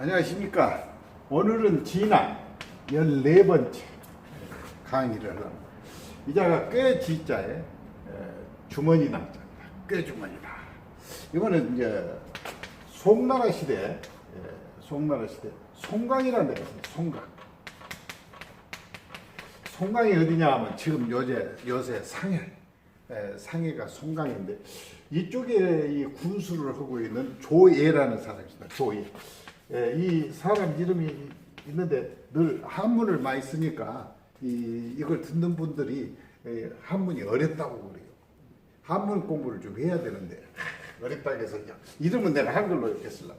안녕하십니까. 오늘은 진화 14번째 강의를 하려고. 이 자가 꽤 지자에 에, 주머니 남자입니다. 꽤 주머니다. 이거는 이제 송나라 시대, 에, 송나라 시대 송강이라는 데가 있습니다. 송강. 송강이 어디냐 하면 지금 요새, 요새 상해, 에, 상해가 송강인데 이쪽에 이 군수를 하고 있는 조예라는 사람이 있습니다. 조예. 에, 이 사람 이름이 있는데 늘 한문을 많이 쓰니까 이, 이걸 듣는 분들이 에, 한문이 어렵다고 그래요. 한문 공부를 좀 해야 되는데 어렵다고 해서 그냥 이름은 내가 한글로 이렇게 쓰려고.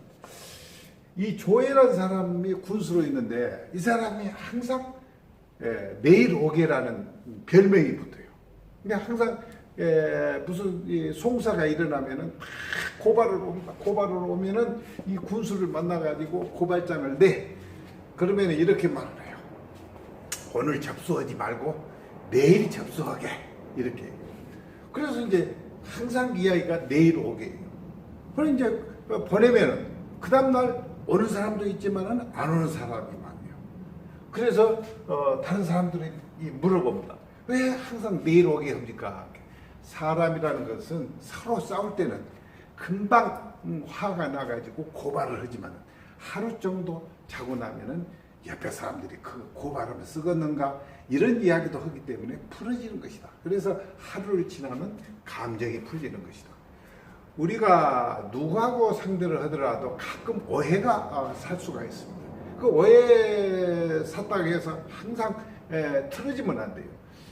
이 조혜라는 사람이 군수로 있는데 이 사람이 항상 예, 내일 오게라는 별명이 붙어요. 근데 항상 예, 무슨 이 송사가 일어나면은 막 고발을 옵니다. 고발을 오면은 이 군수를 만나가지고 고발장을 내. 그러면 이렇게 말을 해요. 오늘 접수하지 말고 내일 접수하게 이렇게. 그래서 이제 항상 이야기가 내일 오게예요. 그럼 이제 보내면은 그 다음 날 오는 사람도 있지만은 안 오는 사람이 많아요. 그래서 어, 다른 사람들이 이 물어봅니다. 왜 항상 내일 오게 합니까? 사람이라는 것은 서로 싸울 때는 금방 음, 화가 나가지고 고발을 하지만 하루 정도 자고 나면은 옆에 사람들이 그 고발하면 쓰겠는가 이런 이야기도 하기 때문에 풀어지는 것이다. 그래서 하루를 지나면 감정이 풀리는 것이다. 우리가 누구하고 상대를 하더라도 가끔 오해가 어, 살 수가 있습니다. 그 오해 샀다고 해서 항상 에, 틀어지면 안 돼요.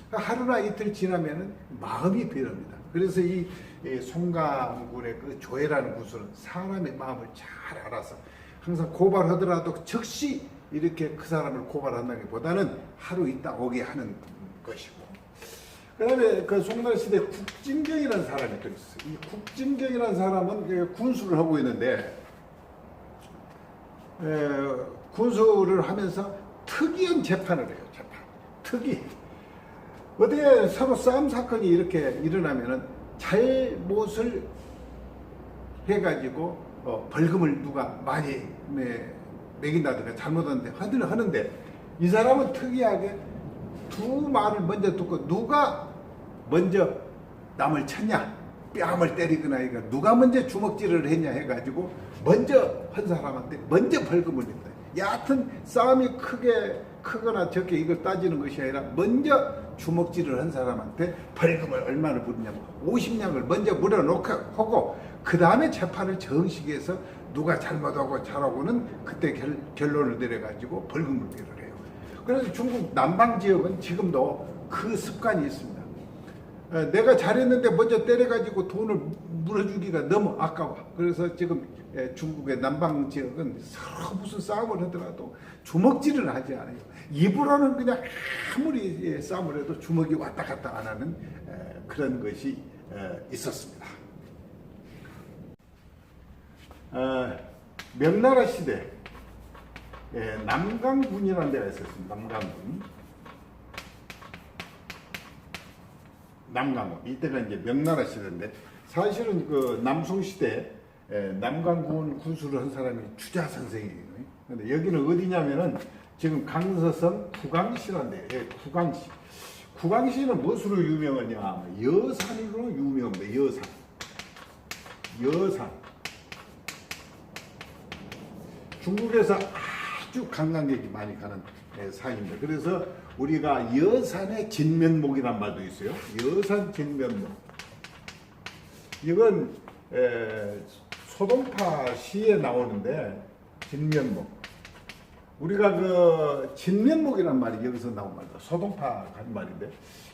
그러니까 하루나 이틀 지나면은 마음이 변합니다. 그래서 이, 이 송강군의 그 조회라는 구슬은 사람의 마음을 잘 알아서 항상 고발하더라도 즉시 이렇게 그 사람을 고발한다기보다는 하루 있다 오게 하는 것이고 그다음에 그 송나라 시대 국진경이라는 사람이 또 있어요. 이 국진경이라는 사람은 그 군수를 하고 있는데 에, 군수를 하면서 특이한 재판을 해요. 재판. 특이. 어떻게 서로 싸움 사건이 이렇게 일어나면은 잘못을 해가지고 어, 벌금을 누가 많이 매, 매긴다든가 잘못하는데 하든 하는데 이 사람은 특이하게 두 말을 먼저 듣고 누가 먼저 남을 쳤냐 뺨을 때리거나 누가 먼저 주먹질을 했냐 해가지고 먼저 한 사람한테 먼저 벌금을 낸다. 여하튼 싸움이 크게 크거나 적게 이걸 따지는 것이 아니라 먼저 주먹질을 한 사람한테 벌금을 얼마나 부르냐면 50냥을 먼저 물어놓고 그 다음에 재판을 정식해서 누가 잘못하고 잘하고는 그때 결, 결론을 내려가지고 벌금을 내를 해요. 그래서 중국 남방 지역은 지금도 그 습관이 있습니다. 어, 내가 잘했는데 먼저 때려가지고 돈을 물어주기가 너무 아까워. 그래서 지금 예, 중국의 남방 지역은 서로 무슨 싸움을 하더라도 주먹질을 하지 않아요. 입으로는 그냥 아무리 예, 싸움을 해도 주먹이 왔다 갔다 안 하는 에, 그런 것이 에, 있었습니다. 어, 명나라 시대 예, 남강군이라는 데가 있었습니다. 남강군. 남강군. 이때가 이제 명나라 시대인데 사실은 그 남송 시대 에, 남강군 군수를 한 사람이 추자 선생이에요. 근데 여기는 어디냐면은 지금 강서성 구강시라는 데, 예, 구강시. 구강시는 무엇으로 유명하냐? 여산으로 유명합니다. 여산. 여산. 중국에서 아주 관광객이 많이 가는 예, 산입니다. 그래서 우리가 여산의 진면목이란 말도 있어요. 여산 진면목. 이건 에, 소동파 시에 나오는데 진면목. 우리가 그 진면목이란 말이 여기서 나온 말이다. 소동파 간 말인데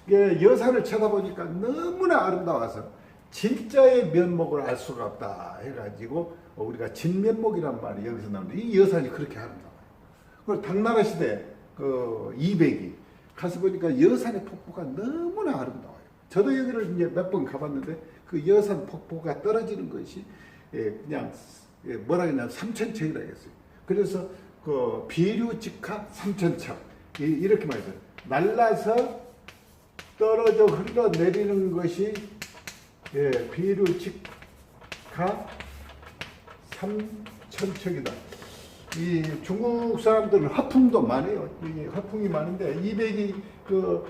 이게 여산을 쳐다보니까 너무나 아름다워서 진짜의 면목을 알 수가 없다 해가지고 우리가 진면목이란 말이 여기서 나오는데 이 여산이 그렇게 아름다워요. 그 당나라 시대 그 200이 가서 보니까 여산의 폭포가 너무나 아름다워요. 저도 여기를 이제 몇 번 가봤는데 그 여산 폭포가 떨어지는 것이 예, 그냥 예, 뭐라 그러냐 삼천척이라 했어요. 그래서 그 비류직하 삼천척 이- 이렇게 말해요. 날라서 떨어져 흘러내리는 것이 예, 비류직하 삼천척이다. 이 중국 사람들은 화풍도 많아요. 이 화풍이 많은데 200이 그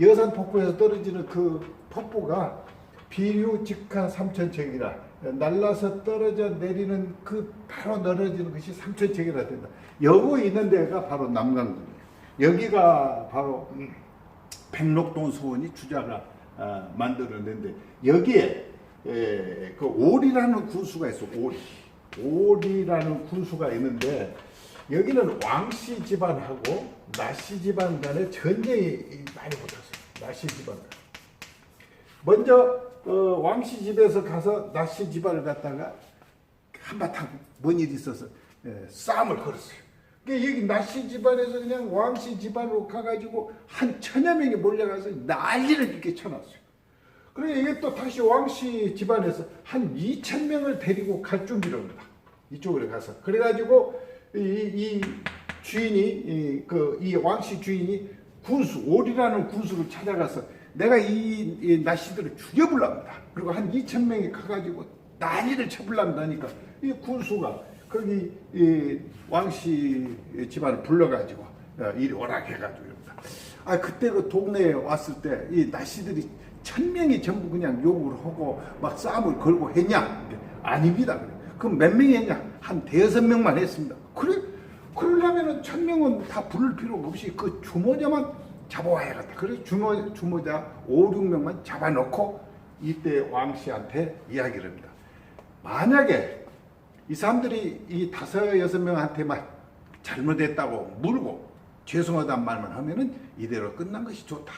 여산 폭포에서 떨어지는 그 폭포가 비류 직하 삼천척이라 날라서 떨어져 내리는 그 바로 떨어지는 것이 삼천척이라 된다. 여기 있는 데가 바로 남강군이에요. 여기가 바로 음, 백록동 수원이 주자가 아, 만들어낸데 여기에 에, 그 올이라는 군수가 있어 올 올이라는 군수가 있는데 여기는 왕씨 집안하고 나씨 집안 간에 전쟁이 많이 붙었어요 나씨 집안 간. 먼저 어, 왕씨 집에서 가서 나씨 집안을 갖다가 한바탕 뭔 일이 있어서 예, 싸움을 걸었어요. 그러니까 여기 나씨 집안에서 그냥 왕씨 집안으로 가가지고 한 천여 명이 몰려가서 난리를 이렇게 쳐놨어요. 그래 이게 또 다시 왕씨 집안에서 한 2천 명을 데리고 갈 준비를 합니다. 이쪽으로 가서 그래가지고 이, 이 주인이 이, 그, 이 왕씨 주인이 군수 올이라는 군수를 찾아가서 내가 이, 이 나씨들을 죽여불랍니다. 그리고 한 2천 명이 가가지고 난리를 쳐불랍니다 하니까 이 군수가 거기 이 왕씨 집안을 불러가지고 어, 이리 오라 해가지고 이럽니다. 아 그때 그 동네에 왔을 때 이 나씨들이 천 명이 전부 그냥 욕을 하고 막 싸움을 걸고 했냐? 아닙니다. 그럼 몇 명이 했냐? 한 대여섯 명만 했습니다. 그래? 그러려면은 천 명은 다 부를 필요가 없이 그 주모자만 잡아와야겠다. 그래 주모 주모자 5, 6명만 잡아놓고 이때 왕씨한테 이야기를 합니다. 만약에 이 사람들이 이 다섯 여섯 명한테만 잘못했다고 물고 죄송하다는 말만 하면은 이대로 끝난 것이 좋다.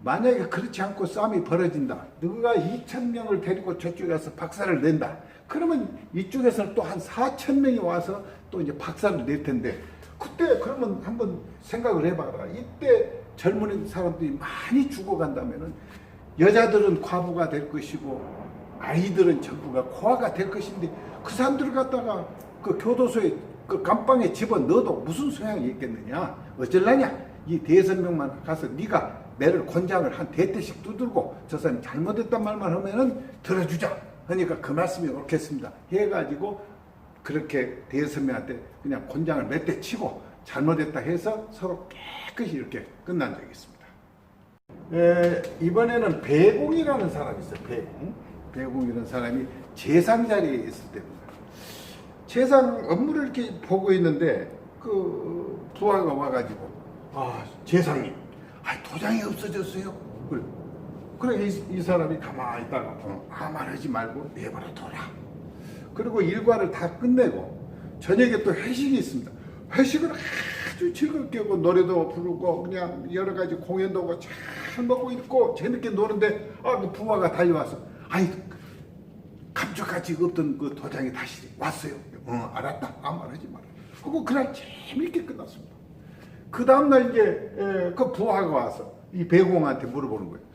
만약에 그렇지 않고 싸움이 벌어진다. 누가 2천 명을 데리고 저쪽에 가서 박살을 낸다. 그러면 이쪽에서는 또 한 4천 명이 와서 또 이제 박살을 낼 텐데 그때 그러면 한번 생각을 해봐라. 이때 젊은 사람들이 많이 죽어간다면은 여자들은 과부가 될 것이고 아이들은 전부가 고아가 될 것인데 그 사람들을 갖다가 그 교도소에 그 감방에 집어 넣어도 무슨 소용이 있겠느냐 어쩔라냐 이 대여섯 명만 가서 네가 매를 권장을 한 대대씩 두들고 저 사람이 잘못했단 말만 하면은 들어주자 하니까 그 말씀이 옳겠습니다 해가지고 그렇게 대여섯 명한테 그냥 권장을 몇 대 치고 잘못했다 해서 서로 깨끗이 이렇게 끝난 적이 있습니다. 에, 이번에는 배공이라는 사람이 있어요. 배공. 배공이라는 사람이 재상 자리에 있을 때입니다. 재상 업무를 이렇게 보고 있는데 그 부하가 와가지고 아 재상님, 아 도장이 없어졌어요. 그래, 그래 이, 이 사람이 가만히 있다가 어, 아무 말하지 말고 내버려 둬라. 그리고 일과를 다 끝내고 저녁에 또 회식이 있습니다. 회식을 아주 즐겁게 하고 노래도 부르고 그냥 여러 가지 공연도 하고 잘 먹고 있고 재밌게 노는데 아 그 부하가 달려와서 아니 감쪽같이 없던 그 도장이 다시 왔어요. 어 알았다 아무 말하지 마라. 하고 그날 재밌게 끝났습니다. 그 다음날 이제 에, 그 부하가 와서 이 배공한테 물어보는 거예요.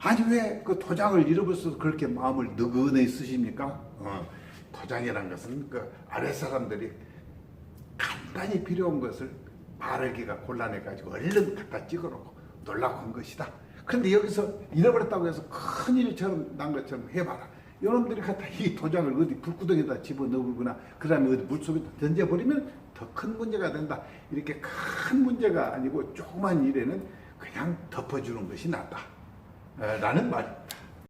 아니 왜 그 도장을 잃어버려서 그렇게 마음을 느긋하게 쓰십니까? 어, 도장이란 것은 그 아래 사람들이 간단히 필요한 것을 말하기가 곤란해가지고 얼른 갖다 찍어놓고 놀라고 한 것이다. 그런데 여기서 잃어버렸다고 해서 큰 일처럼 난 것처럼 해봐라. 여러분들이 갖다 이 도장을 어디 불구덩이에다 집어넣거나 그 다음에 어디 물속에다 던져버리면 더 큰 문제가 된다. 이렇게 큰 문제가 아니고 조그만 일에는 그냥 덮어주는 것이 낫다. 에, 라는 말입니다.